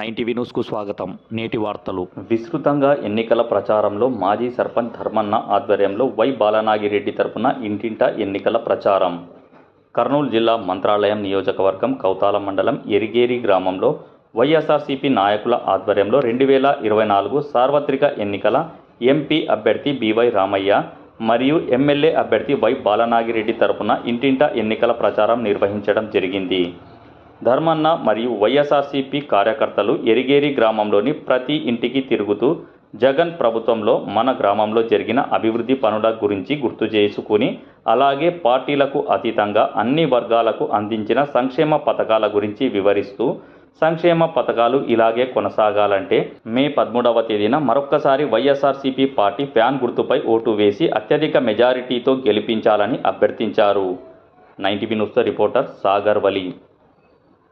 Nine TV న్యూస్కు స్వాగతం. నేటి వార్తలు. విస్తృతంగా ఎన్నికల ప్రచారంలో మాజీ సర్పంచ్ ధర్మన్న ఆధ్వర్యంలో వై బాలనాగిరెడ్డి తరపున ఇంటింటా ఎన్నికల ప్రచారం. కర్నూలు జిల్లా మంత్రాలయం నియోజకవర్గం కౌతాల మండలం ఎరిగేరి గ్రామంలో వైఎస్ఆర్సీపీ నాయకుల ఆధ్వర్యంలో రెండు వేల ఇరవై నాలుగు సార్వత్రిక ఎన్నికల ఎంపీ అభ్యర్థి బివై రామయ్య మరియు ఎమ్మెల్యే అభ్యర్థి వై బాలనాగిరెడ్డి తరపున ఇంటింటా ఎన్నికల ప్రచారం నిర్వహించడం జరిగింది. ధర్మన్న మరియు వైఎస్ఆర్సీపీ కార్యకర్తలు ఎరిగేరి గ్రామంలోని ప్రతి ఇంటికి తిరుగుతూ జగన్ ప్రభుత్వంలో మన గ్రామంలో జరిగిన అభివృద్ధి పనుల గురించి గుర్తు చేసుకుని అలాగే పార్టీలకు అతీతంగా అన్ని వర్గాలకు అందించిన సంక్షేమ పథకాల గురించి వివరిస్తూ సంక్షేమ పథకాలు ఇలాగే కొనసాగాలంటే మే పదమూడవ తేదీన మరొక్కసారి వైఎస్ఆర్సీపీ పార్టీ ఫ్యాన్ గుర్తుపై ఓటు వేసి అత్యధిక మెజారిటీతో గెలిపించాలని అభ్యర్థించారు. Nine TV news reporter Sagar Vali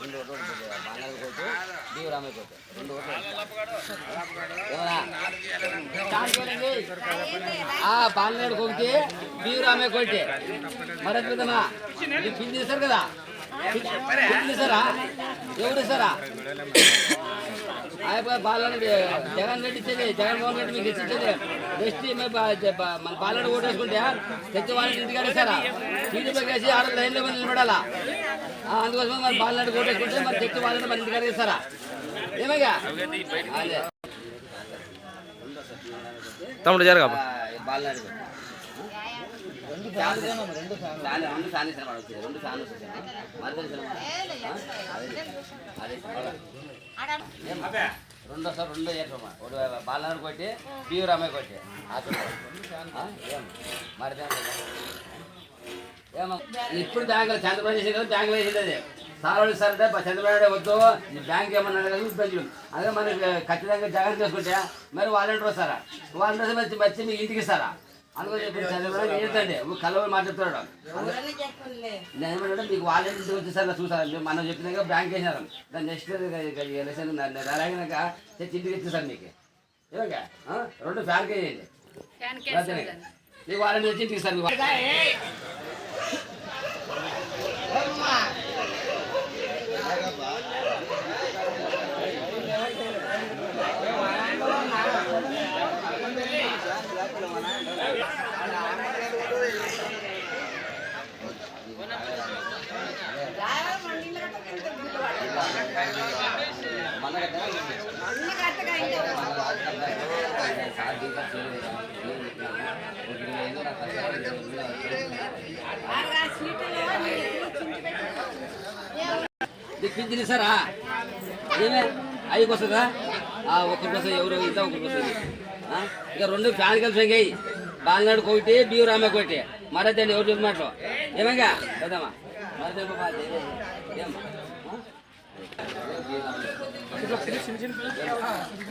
చూసోటి దిగమడా పాలనాడు కొట్టి బీరామే కొట్టి మరి అద్భుతమా ఇది పిన్ చేశారు కదా. పిన్ చేశారా? ఎవరు ఇస్తారా ఆయన పాలన జగన్ రెడ్డి ఇచ్చేది జగన్మోహన్ రెడ్డి మీకు ఇచ్చేది. బెస్ట్ మన పాలన ఓటేసుకుంటే తెచ్చి వాళ్ళని ఇంటికాడ ఇస్తారా టీడీపీ కేసి ఆడ లైన్లో మంది నిలబడాలా? ఆ, అందుకోసమే మరి పాలనాడు ఓటేసుకుంటే మరి తెచ్చి వాళ్ళని మన ఇంటికాడ ఇస్తారా ఏమయ్యా? తమ్ముడు జరగా బాలనాడు. రెండు మరి సార్ రెండో చేస్తామా ఒకటి బాలనాడు కొట్టి పియూ రామయ్య కొట్టి మరి ఇప్పుడు బ్యాంకులో చంద్రబాబు చేసేది కదా బ్యాంకులో వేసేది అది. సార్ వాళ్ళు సార్ అంటే చంద్రబాబు వద్దు బ్యాంక్ ఏమన్నా కదా ఇబ్బందులు అదే మనకి ఖచ్చితంగా జాగ్రత్త చేసుకుంటే మరి వాలంటీర్ వస్తారా వాలంటీర్ వచ్చి వచ్చి మీ ఇంటికి ఇస్తారా అందుకని చెప్పి చంద్రబాబు నాయుడు ఏంటంటే కలవలు మాట్లాడుతున్నాడు నేను ఏమంటే మీకు వాలంటీర్ వచ్చేసారి చూసారు? మనం చెప్పినాక బ్యాంక్ వేసినారు దాని నెక్స్ట్ ఎలక్షన్ తెచ్చి ఇంటికి ఇచ్చేసారు మీకు. ఏమగా? రెండు ఫ్యాన్కి వేయండి మీకు వాలంటీర్ వచ్చి ఇంటికి ఇస్తారు. మీ వా- పింఛన్ ఇస్తారా ఏమే? అవి వస్తుందా ఆ, ఒక్కరికి వస్తుంది ఎవరు? ఇంత ఒకరికి వస్తుంది ఇక రెండు ఫ్యాన్ కలిసి వెంగాయి బాలనాడు ఒకటి బియ్యూ రామ ఒకటి మరదండి ఎవరు చెప్పి మాటలు? ఏమేగా? పెద్దమ్మా. మరదండి బాబా, అదే, ఏం? ఆ? ఉందామా? ఈ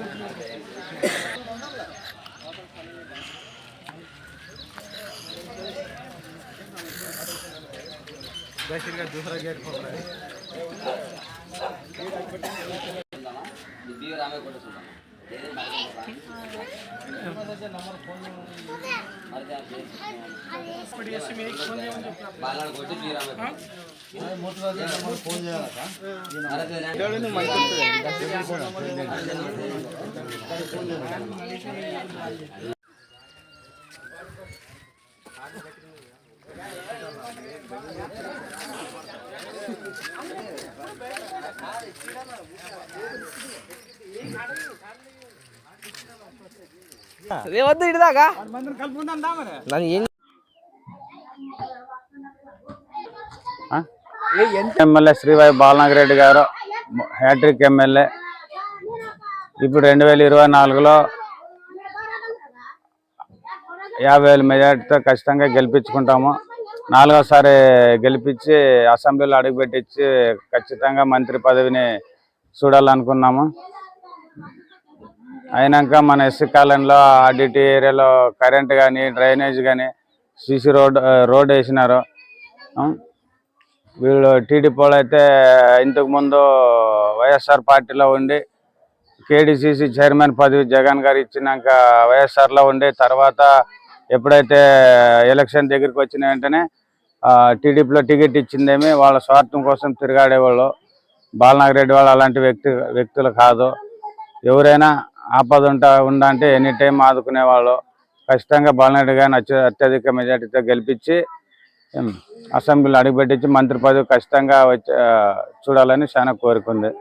బియ్యం రామే కొట్టేసుకుందామా? ఏది మరదే బాబా? మరదే అంటే బాలనాడు కొట్టి బియ్యం రామే కొట్టి. వద్దు ఇటుదాకా. నన్ను ఏం ఎమ్మెల్యే శ్రీవాయి బాలనాగిరెడ్డి గారు హ్యాట్రిక్ ఎమ్మెల్యే. ఇప్పుడు రెండు వేల ఇరవై నాలుగులో యాభై వేల మెజార్టీతో ఖచ్చితంగా గెలిపించుకుంటాము. నాలుగోసారి గెలిపించి అసెంబ్లీలో అడుగుపెట్టించి ఖచ్చితంగా మంత్రి పదవిని చూడాలనుకున్నాము. అయినాక మన ఎస్సీ కాలనీలో ఆడిటి ఏరియాలో కరెంట్ కానీ డ్రైనేజ్ కానీ సీసీ రోడ్ రోడ్ వేసినారు. వీళ్ళు టీడీపీ అయితే ఇంతకుముందు వైఎస్ఆర్ పార్టీలో ఉండి కేడీసీసీ చైర్మన్ పదవి జగన్ గారు ఇచ్చినాక వైఎస్ఆర్లో ఉండి తర్వాత ఎప్పుడైతే ఎలక్షన్ దగ్గరికి వచ్చిన వెంటనే టీడీపీలో టికెట్ ఇచ్చిందేమి వాళ్ళ స్వార్థం కోసం తిరగాడేవాళ్ళు. బాలనాగిరెడ్డి వాళ్ళు అలాంటి వ్యక్తి వ్యక్తులు కాదు. ఎవరైనా ఆపద ఉంటా ఉందంటే ఎనీ టైం ఆదుకునేవాళ్ళు. ఖచ్చితంగా బాలనాయుడు గారిని అత్య అత్యధిక మెజార్టీతో గెలిపించి అసెంబ్లీలో అడుగుపెట్టించి మంత్రి పదవి ఖచ్చితంగా వచ్చి చూడాలని చాలా కోరిక ఉంది.